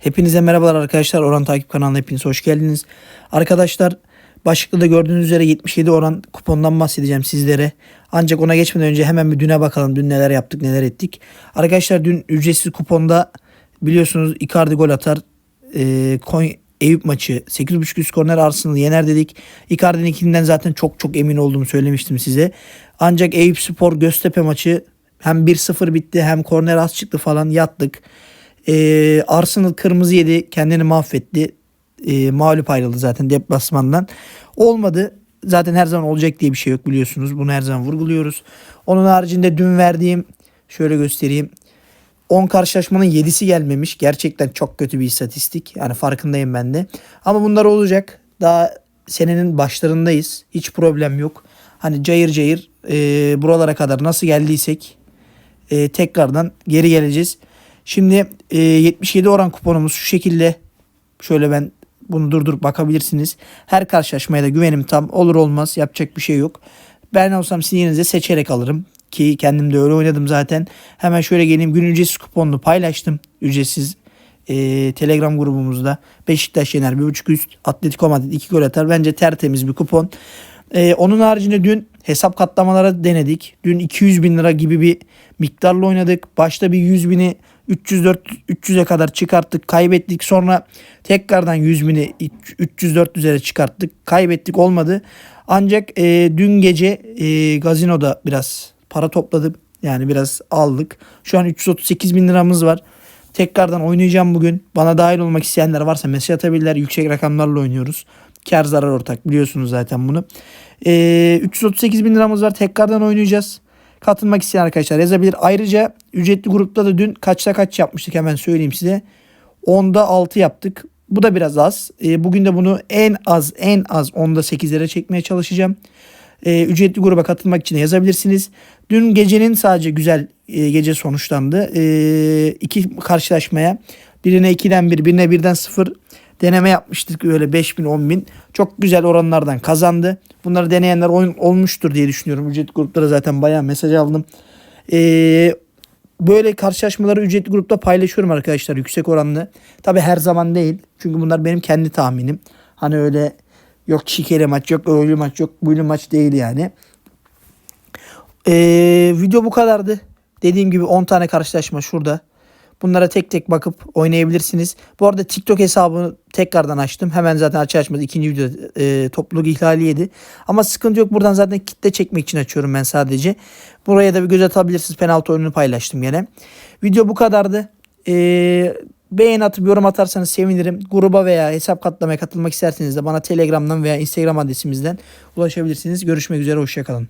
Hepinize merhabalar arkadaşlar. Oran Takip kanalına hepiniz hoş geldiniz. Arkadaşlar başlıkta da gördüğünüz üzere 77 oran kupondan bahsedeceğim sizlere. Ancak ona geçmeden önce hemen bir düne bakalım. Dün neler yaptık neler ettik. Arkadaşlar dün ücretsiz kuponda biliyorsunuz Icardi gol atar. E, Konya Eyüp maçı 8.5 üst korner Arsenal yener dedik. Icardi'ninkinden zaten çok çok emin olduğumu söylemiştim size. Ancak Eyüp Spor Göztepe maçı hem 1-0 bitti hem korner az çıktı falan yattık. Ee, Arsenal kırmızı yedi. Kendini mahvetti. Ee, mağlup ayrıldı zaten deplasmandan. Olmadı. Zaten her zaman olacak diye bir şey yok biliyorsunuz. Bunu her zaman vurguluyoruz. Onun haricinde dün verdiğim şöyle göstereyim. 10 karşılaşmanın 7'si gelmemiş. Gerçekten çok kötü bir istatistik. Yani farkındayım ben de. Ama bunlar olacak. Daha senenin başlarındayız. Hiç problem yok. Hani cayır cayır e, buralara kadar nasıl geldiysek e, tekrardan geri geleceğiz. Şimdi e, 77 oran kuponumuz şu şekilde. Şöyle ben bunu durdurup bakabilirsiniz. Her karşılaşmaya da güvenim tam. Olur olmaz yapacak bir şey yok. Ben olsam sizin seçerek alırım. Ki kendim de öyle oynadım zaten. Hemen şöyle geleyim. Gün ücretsiz kuponunu paylaştım. Ücretsiz e, Telegram grubumuzda. Beşiktaş yener 1.5 üst. Atletico Madrid 2 gol atar. Bence tertemiz bir kupon. E, onun haricinde dün hesap katlamalara denedik. Dün 200 bin lira gibi bir miktarla oynadık. Başta bir 100 bini 304 300'e kadar çıkarttık, kaybettik. Sonra tekrardan 100 bini 300 400'lere çıkarttık. Kaybettik olmadı. Ancak e, dün gece e, gazinoda biraz para topladım. Yani biraz aldık. Şu an 338 bin liramız var. Tekrardan oynayacağım bugün. Bana dahil olmak isteyenler varsa mesaj atabilirler. Yüksek rakamlarla oynuyoruz. Kar zarar ortak biliyorsunuz zaten bunu. E, 338 bin liramız var. Tekrardan oynayacağız. Katılmak isteyen arkadaşlar yazabilir. Ayrıca ücretli grupta da dün kaçta kaç yapmıştık hemen söyleyeyim size. 10'da 6 yaptık. Bu da biraz az. E, bugün de bunu en az en az 10'da 8'lere çekmeye çalışacağım. E, ücretli gruba katılmak için yazabilirsiniz. Dün gecenin sadece güzel e, gece sonuçlandı. E, iki karşılaşmaya birine 2'den 1 birine 1'den 0 deneme yapmıştık öyle 5 bin 10 bin. Çok güzel oranlardan kazandı. Bunları deneyenler oyun olmuştur diye düşünüyorum. Ücretli gruplara zaten bayağı mesaj aldım. Ee, böyle karşılaşmaları ücretli grupta paylaşıyorum arkadaşlar yüksek oranlı. Tabi her zaman değil. Çünkü bunlar benim kendi tahminim. Hani öyle yok şikeli maç yok öyle maç yok böyle maç değil yani. Ee, video bu kadardı. Dediğim gibi 10 tane karşılaşma şurada. Bunlara tek tek bakıp oynayabilirsiniz. Bu arada TikTok hesabını tekrardan açtım. Hemen zaten açı açmadı. ikinci video e, topluluk ihlali yedi. Ama sıkıntı yok. Buradan zaten kitle çekmek için açıyorum ben sadece. Buraya da bir göz atabilirsiniz. Penaltı oyununu paylaştım yine. Video bu kadardı. E, beğen atıp yorum atarsanız sevinirim. Gruba veya hesap katlamaya katılmak isterseniz de bana Telegram'dan veya Instagram adresimizden ulaşabilirsiniz. Görüşmek üzere. Hoşçakalın.